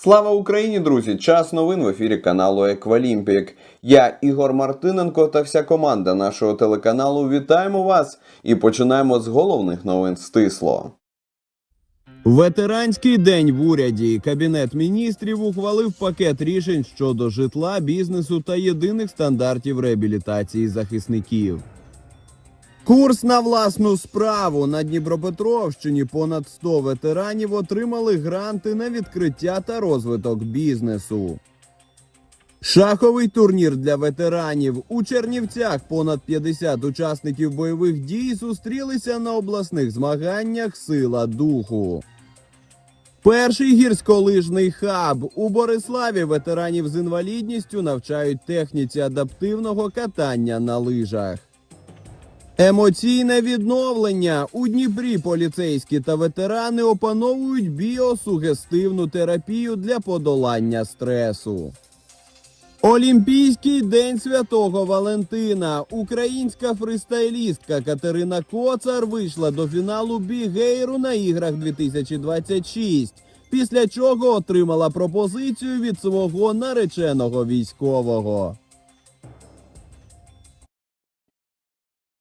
Слава Україні, друзі! Час новин в ефірі каналу Еквалімпік. Я Ігор Мартиненко та вся команда нашого телеканалу вітаємо вас і починаємо з головних новин стисло. Ветеранський день в уряді. Кабінет міністрів ухвалив пакет рішень щодо житла, бізнесу та єдиних стандартів реабілітації захисників. Курс на власну справу на Дніпропетровщині понад 100 ветеранів отримали гранти на відкриття та розвиток бізнесу. Шаховий турнір для ветеранів у Чернівцях понад 50 учасників бойових дій зустрілися на обласних змаганнях Сила духу. Перший гірськолижний хаб у Бориславі ветеранів з інвалідністю навчають техніці адаптивного катання на лижах. Емоційне відновлення у Дніпрі поліцейські та ветерани опановують біосугестивну терапію для подолання стресу. Олімпійський день святого Валентина. Українська фристайлістка Катерина Коцар вийшла до фіналу бігейру на іграх 2026, після чого отримала пропозицію від свого нареченого військового.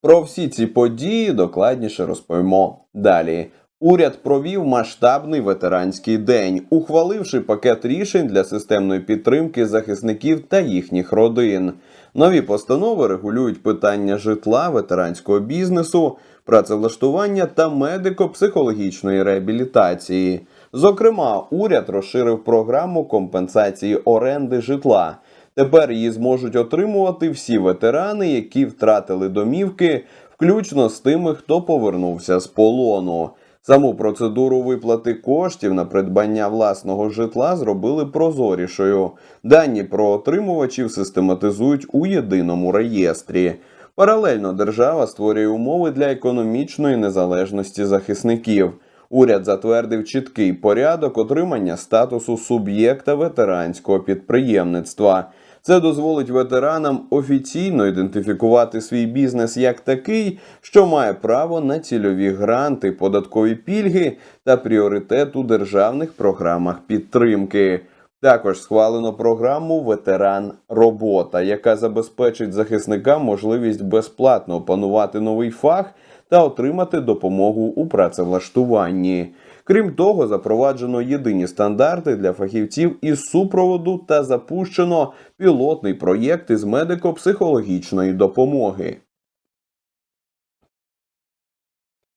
Про всі ці події докладніше розповімо далі. Уряд провів масштабний ветеранський день, ухваливши пакет рішень для системної підтримки захисників та їхніх родин. Нові постанови регулюють питання житла, ветеранського бізнесу, працевлаштування та медико-психологічної реабілітації. Зокрема, уряд розширив програму компенсації оренди житла. Тепер її зможуть отримувати всі ветерани, які втратили домівки, включно з тими, хто повернувся з полону. Саму процедуру виплати коштів на придбання власного житла зробили прозорішою. Дані про отримувачів систематизують у єдиному реєстрі. Паралельно держава створює умови для економічної незалежності захисників. Уряд затвердив чіткий порядок отримання статусу суб'єкта ветеранського підприємництва. Це дозволить ветеранам офіційно ідентифікувати свій бізнес як такий, що має право на цільові гранти, податкові пільги та пріоритет у державних програмах підтримки. Також схвалено програму Ветеран Робота, яка забезпечить захисникам можливість безплатно опанувати новий фах та отримати допомогу у працевлаштуванні. Крім того, запроваджено єдині стандарти для фахівців із супроводу та запущено пілотний проєкт із медико-психологічної допомоги.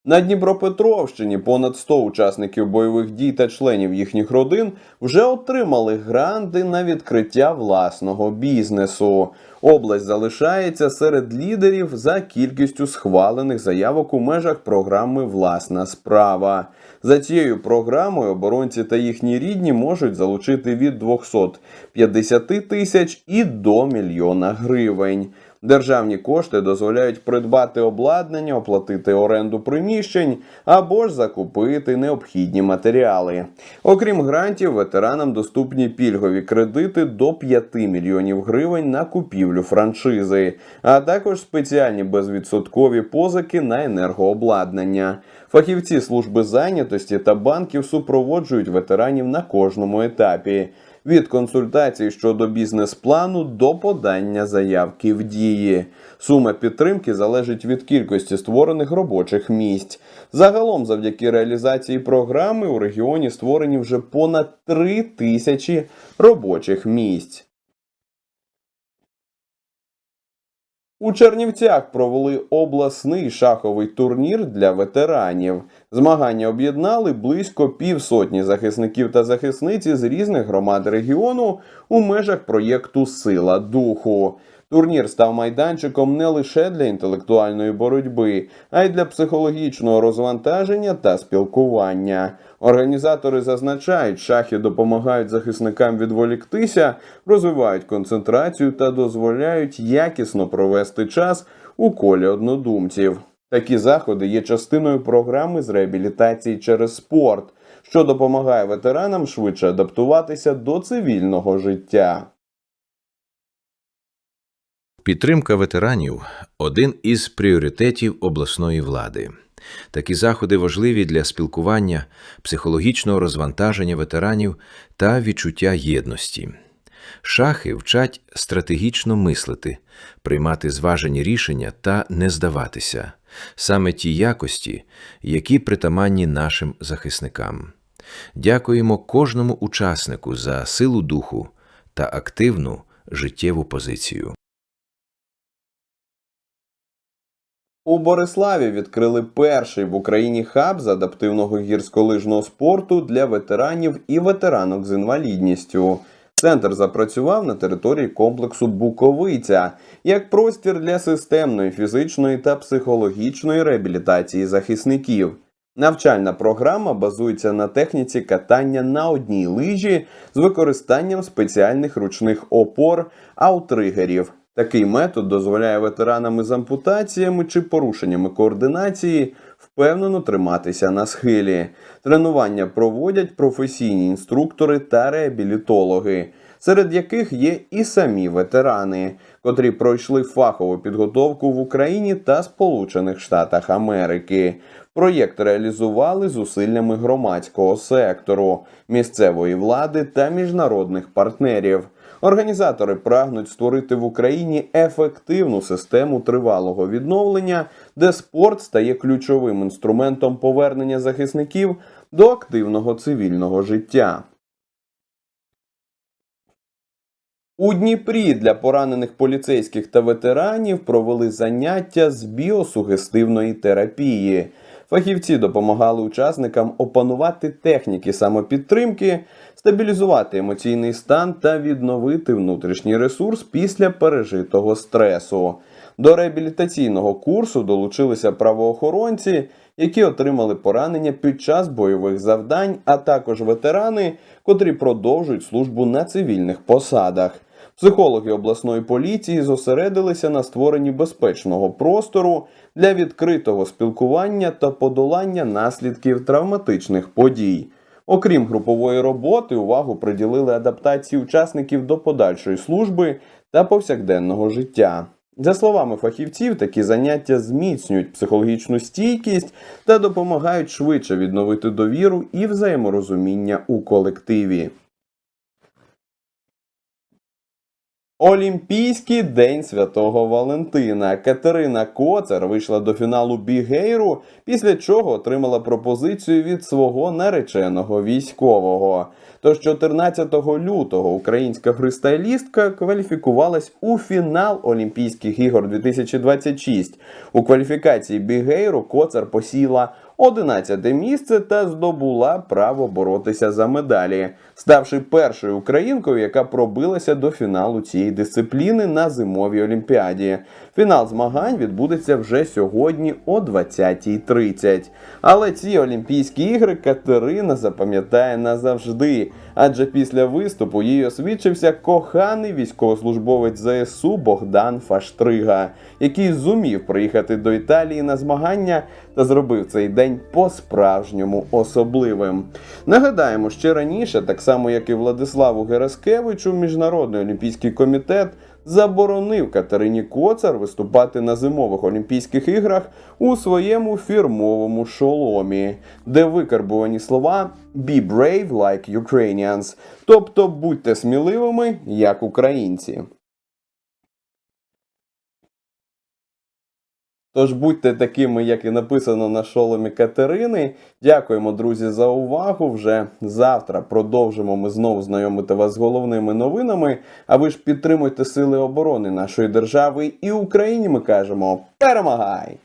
На Дніпропетровщині понад 100 учасників бойових дій та членів їхніх родин вже отримали гранти на відкриття власного бізнесу. Область залишається серед лідерів за кількістю схвалених заявок у межах програми Власна справа. За цією програмою оборонці та їхні рідні можуть залучити від 250 тисяч і до мільйона гривень. Державні кошти дозволяють придбати обладнання, оплатити оренду приміщень або ж закупити необхідні матеріали. Окрім грантів, ветеранам доступні пільгові кредити до 5 мільйонів гривень на купівлю франшизи, а також спеціальні безвідсоткові позики на енергообладнання. Фахівці служби зайнятості та банків супроводжують ветеранів на кожному етапі від консультацій щодо бізнес-плану до подання заявки в дії. Сума підтримки залежить від кількості створених робочих місць. Загалом, завдяки реалізації програми, у регіоні створені вже понад 3 тисячі робочих місць. У Чернівцях провели обласний шаховий турнір для ветеранів. Змагання об'єднали близько півсотні захисників та захисниці з різних громад регіону у межах проєкту Сила духу. Турнір став майданчиком не лише для інтелектуальної боротьби, а й для психологічного розвантаження та спілкування. Організатори зазначають, шахи допомагають захисникам відволіктися, розвивають концентрацію та дозволяють якісно провести час у колі однодумців. Такі заходи є частиною програми з реабілітації через спорт, що допомагає ветеранам швидше адаптуватися до цивільного життя. Підтримка ветеранів один із пріоритетів обласної влади. Такі заходи важливі для спілкування, психологічного розвантаження ветеранів та відчуття єдності. Шахи вчать стратегічно мислити, приймати зважені рішення та не здаватися саме ті якості, які притаманні нашим захисникам. Дякуємо кожному учаснику за силу духу та активну життєву позицію. У Бориславі відкрили перший в Україні хаб з адаптивного гірськолижного спорту для ветеранів і ветеранок з інвалідністю. Центр запрацював на території комплексу Буковиця як простір для системної фізичної та психологічної реабілітації захисників. Навчальна програма базується на техніці катання на одній лижі з використанням спеціальних ручних опор аутригерів. Такий метод дозволяє ветеранам із ампутаціями чи порушеннями координації впевнено триматися на схилі. Тренування проводять професійні інструктори та реабілітологи, серед яких є і самі ветерани, котрі пройшли фахову підготовку в Україні та Сполучених Штатах Америки. Проєкт реалізували зусиллями громадського сектору, місцевої влади та міжнародних партнерів. Організатори прагнуть створити в Україні ефективну систему тривалого відновлення, де спорт стає ключовим інструментом повернення захисників до активного цивільного життя. У Дніпрі для поранених поліцейських та ветеранів провели заняття з біосугестивної терапії. Фахівці допомагали учасникам опанувати техніки самопідтримки, стабілізувати емоційний стан та відновити внутрішній ресурс після пережитого стресу. До реабілітаційного курсу долучилися правоохоронці, які отримали поранення під час бойових завдань, а також ветерани, котрі продовжують службу на цивільних посадах. Психологи обласної поліції зосередилися на створенні безпечного простору для відкритого спілкування та подолання наслідків травматичних подій. Окрім групової роботи, увагу приділили адаптації учасників до подальшої служби та повсякденного життя. За словами фахівців, такі заняття зміцнюють психологічну стійкість та допомагають швидше відновити довіру і взаєморозуміння у колективі. Олімпійський день святого Валентина. Катерина Коцер вийшла до фіналу бігейру, після чого отримала пропозицію від свого нареченого військового. Тож 14 лютого українська фристайлістка кваліфікувалась у фінал Олімпійських ігор 2026. У кваліфікації бігейру Коцер посіла 11 місце та здобула право боротися за медалі, ставши першою українкою, яка пробилася до фіналу цієї дисципліни на зимовій олімпіаді. Фінал змагань відбудеться вже сьогодні о 20.30. Але ці Олімпійські ігри Катерина запам'ятає назавжди, адже після виступу їй освідчився коханий військовослужбовець ЗСУ Богдан Фаштрига, який зумів приїхати до Італії на змагання та зробив цей день по-справжньому особливим. Нагадаємо, ще раніше, так само як і Владиславу Гераскевичу, Міжнародний олімпійський комітет заборонив Катерині Коцар виступати на зимових Олімпійських іграх у своєму фірмовому шоломі, де викарбувані слова «Be brave like Ukrainians», тобто будьте сміливими, як українці. Тож будьте такими, як і написано на шоломі Катерини. Дякуємо, друзі, за увагу. Вже завтра продовжимо ми знову знайомити вас з головними новинами. А ви ж підтримуйте сили оборони нашої держави і Україні. Ми кажемо перемагай!